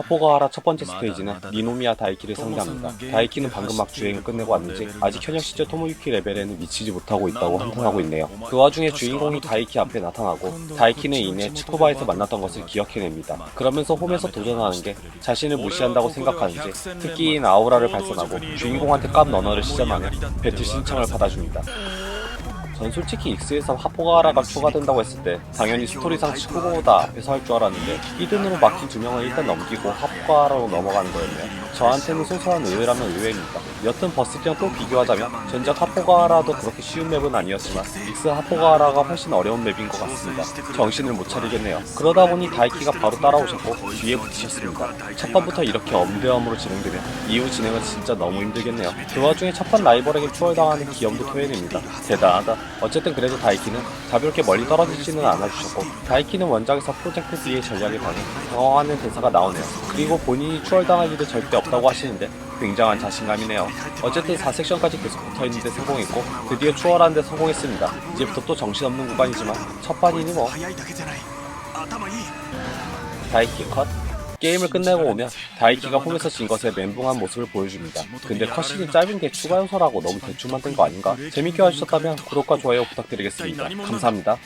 하포가하라 첫 번째 스테이지는 니노미야 다이키를 상대합니다. 다이키는 방금 막 주행을 끝내고 왔는지 아직 현역 시절 토모유키 레벨에는 미치지 못하고 있다고 한탄하고 있네요. 그 와중에 주인공이 다이키 앞에 나타나고 다이키는 이내 치쿠바에서 만났던 것을 기억해냅니다. 그러면서 홈에서 도전하는 게 자신을 무시한다고 생각하는지 특기인 아우라를 발산하고 주인공한테 깜 너너를 시전하며 배틀 신청을 받아줍니다. 전 솔직히 익스에서 하포가하라가 추가된다고 했을 때 당연히 스토리상 치쿠보다 앞에서 할 줄 알았는데 히든으로 막힌 두 명을 일단 넘기고 하포가하라로 넘어가는 거였네요. 저한테는 소소한 의외라면 의외입니다. 여튼 버스티랑 또 비교하자면 전작 하포가하라도 그렇게 쉬운 맵은 아니었지만 익스 하포가하라가 훨씬 어려운 맵인 것 같습니다. 정신을 못 차리겠네요. 그러다 보니 다이키가 바로 따라오셨고 뒤에 붙이셨습니다. 첫 판부터 이렇게 엄대엄으로 진행되면 이후 진행은 진짜 너무 힘들겠네요. 그 와중에 첫판 라이벌에게 추월당하는 기염도 토해냅니다. 대단하다. 어쨌든 그래도 다이키는 자비롭게 멀리 떨어지지는 않아주셨고 다이키는 원작에서 프로젝트 B의 전략에 반해 당황하는 대사가 나오네요. 그리고 본인이 추월당할 일도 절대 없다고 하시는데 굉장한 자신감이네요. 어쨌든 4섹션까지 계속 붙어있는데 성공했고 드디어 추월하는데 성공했습니다. 이제부터 또 정신없는 구간이지만 첫 판이니 뭐 다이키 컷 게임을 끝내고 오면 다이키가 홈에서 진 것에 멘붕한 모습을 보여줍니다. 근데 컷신이 짧은 게 추가 요소라고 너무 대충 만든 거 아닌가? 재밌게 봐주셨다면 구독과 좋아요 부탁드리겠습니다. 감사합니다.